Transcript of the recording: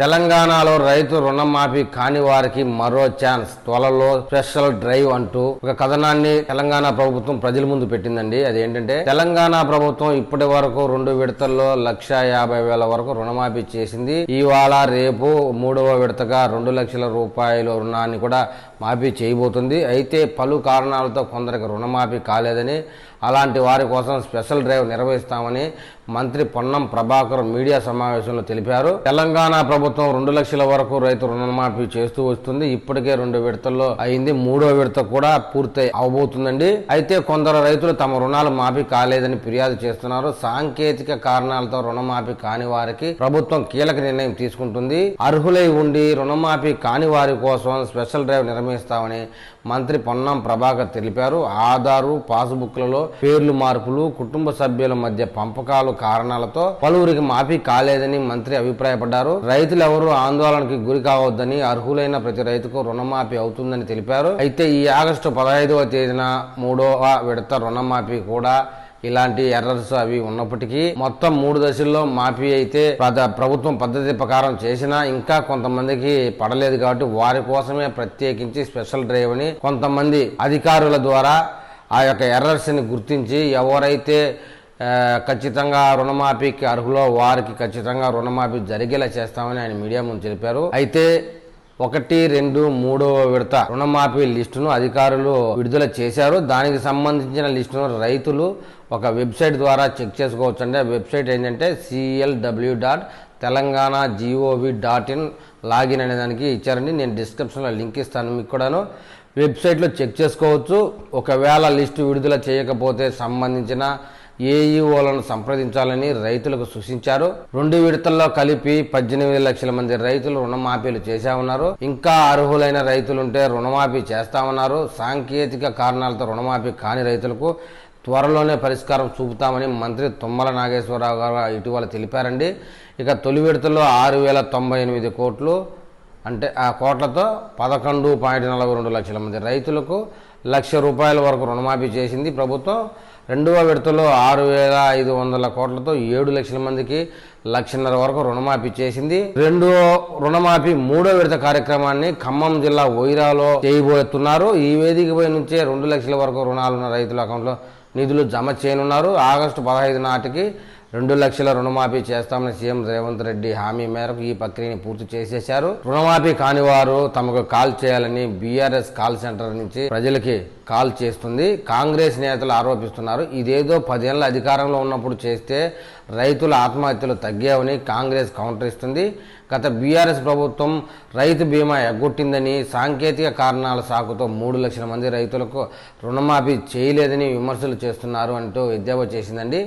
తెలంగాణలో రైతు రుణమాఫీ కాని వారికి మరో ఛాన్స్. త్వరలో స్పెషల్ డ్రైవ్ అంటూ ఒక కథనాన్ని తెలంగాణ ప్రభుత్వం ప్రజల ముందు పెట్టిందండి. అదేంటంటే తెలంగాణ ప్రభుత్వం ఇప్పటి వరకు రెండు విడతల్లో లక్ష యాభై వేల వరకు రుణమాఫీ చేసింది. ఇవాళ రేపు మూడవ విడతగా రెండు లక్షల రూపాయల రుణాన్ని కూడా మాఫీ చేయబోతుంది. అయితే పలు కారణాలతో కొందరికి రుణమాఫీ కాలేదని అలాంటి వారి కోసం స్పెషల్ డ్రైవ్ నిర్వహిస్తామని మంత్రి పొన్నం ప్రభాకర్ మీడియా సమావేశంలో తెలిపారు. తెలంగాణ ప్రభుత్వం ప్రభుత్వం రెండు లక్షల వరకు రైతు రుణమాఫీ చేస్తూ వస్తుంది. ఇప్పటికే రెండు విడతల్లో అయింది. మూడో విడత కూడా పూర్తి అవబోతుందండి. అయితే కొందరు రైతులు తమ రుణాలు మాఫీ కాలేదని ఫిర్యాదు చేస్తున్నారు. సాంకేతిక కారణాలతో రుణమాఫీ కాని వారికి ప్రభుత్వం కీలక నిర్ణయం తీసుకుంటుంది. అర్హులై ఉండి రుణమాఫీ కాని వారి కోసం స్పెషల్ డ్రైవ్ నిర్వహిస్తామని మంత్రి పొన్నం ప్రభాకర్ తెలిపారు. ఆధారు పాస్బుక్లలో పేర్లు మార్పులు కుటుంబ సభ్యుల మధ్య పంపకాలు కారణాలతో పలువురికి మాఫీ కాలేదని మంత్రి అభిప్రాయపడ్డారు. రైతులు ఎవరు ఆందోళనకి గురి కావద్దని అర్హులైన ప్రతి రైతుకు రుణమాఫీ అవుతుందని తెలిపారు. అయితే ఈ ఆగస్టు పదహైదవ తేదీన మూడవ విడత రుణమాఫీ కూడా ఇలాంటి ఎర్రర్స్ అవి ఉన్నప్పటికీ మొత్తం మూడు దశల్లో మాఫీ అయితే ప్రభుత్వం పద్ధతి ప్రకారం చేసినా ఇంకా కొంతమందికి పడలేదు కాబట్టి వారి కోసమే ప్రత్యేకించి స్పెషల్ డ్రైవ్ని కొంతమంది అధికారుల ద్వారా ఆ యొక్క ఎర్రర్స్ని గుర్తించి ఎవరైతే ఖచ్చితంగా రుణమాఫీకి అర్హులో వారికి ఖచ్చితంగా రుణమాఫీ జరిగేలా చేస్తామని ఆయన మీడియా ముందు తెలిపారు. అయితే ఒకటి రెండు మూడవ విడత రుణమాఫీ లిస్టును అధికారులు విడుదల చేశారు. దానికి సంబంధించిన లిస్టును రైతులు ఒక వెబ్సైట్ ద్వారా చెక్ చేసుకోవచ్చు అంటే వెబ్సైట్ ఏంటంటే CLW dot Telangana GOV dot in login అనే దానికి ఇచ్చారండి. నేను డిస్క్రిప్షన్లో లింక్ ఇస్తాను మీకు కూడాను. వెబ్సైట్లో చెక్ చేసుకోవచ్చు. ఒకవేళ లిస్టు విడుదల చేయకపోతే సంబంధించిన ఏఈఓలను సంప్రదించాలని రైతులకు సూచించారు. రెండు విడతల్లో కలిపి పద్దెనిమిది లక్షల మంది రైతులు రుణమాఫీలు చేశామన్నారు. ఇంకా అర్హులైన రైతులుంటే రుణమాఫీ చేస్తామన్నారు. సాంకేతిక కారణాలతో రుణమాఫీ కాని రైతులకు త్వరలోనే పరిష్కారం చూపుతామని మంత్రి తుమ్మల నాగేశ్వరరావు గారు ఇటీవల తెలిపారండి. ఇక తొలి విడతలో ఆరు వేల తొంభై ఎనిమిది కోట్లు అంటే ఆ కోట్లతో పదకొండు పాయింట్ నలభై రెండు లక్షల మంది రైతులకు లక్ష రూపాయల వరకు రుణమాఫీ చేసింది ప్రభుత్వం. రెండవ విడతలో ఆరు వేల ఐదు వందల కోట్లతో ఏడు లక్షల మందికి లక్షన్నర వరకు రుణమాఫీ చేసింది. రెండో రుణమాఫీ మూడో విడత కార్యక్రమాన్ని ఖమ్మం జిల్లా వైరాలో చేయబోతున్నారు. ఈ వేదికపై నుంచే రెండు లక్షల వరకు రుణాలున్న రైతుల అకౌంట్లో నిధులు జమ చేయనున్నారు. ఆగస్టు పదహైదు నాటికి రెండు లక్షల రుణమాఫీ చేస్తామని సీఎం రేవంత్ రెడ్డి హామీ మేరకు ఈ ప్రక్రియని పూర్తి చేసేశారు. రుణమాఫీ కాని వారు తమకు కాల్ చేయాలని బీఆర్ఎస్ కాల్ సెంటర్ నుంచి ప్రజలకి కాల్ చేస్తుంది. కాంగ్రెస్ నేతలు ఆరోపిస్తున్నారు. ఇదేదో పదేళ్ళ అధికారంలో ఉన్నప్పుడు చేస్తే రైతుల ఆత్మహత్యలు తగ్గావని కాంగ్రెస్ కౌంటర్ ఇస్తుంది. గత బీఆర్ఎస్ ప్రభుత్వం రైతు బీమా ఎగ్గొట్టిందని సాంకేతిక కారణాల సాకుతో మూడు లక్షల మంది రైతులకు రుణమాఫీ చేయలేదని విమర్శలు చేస్తున్నారు అంటూ ఎద్దేవా చేసిందండి.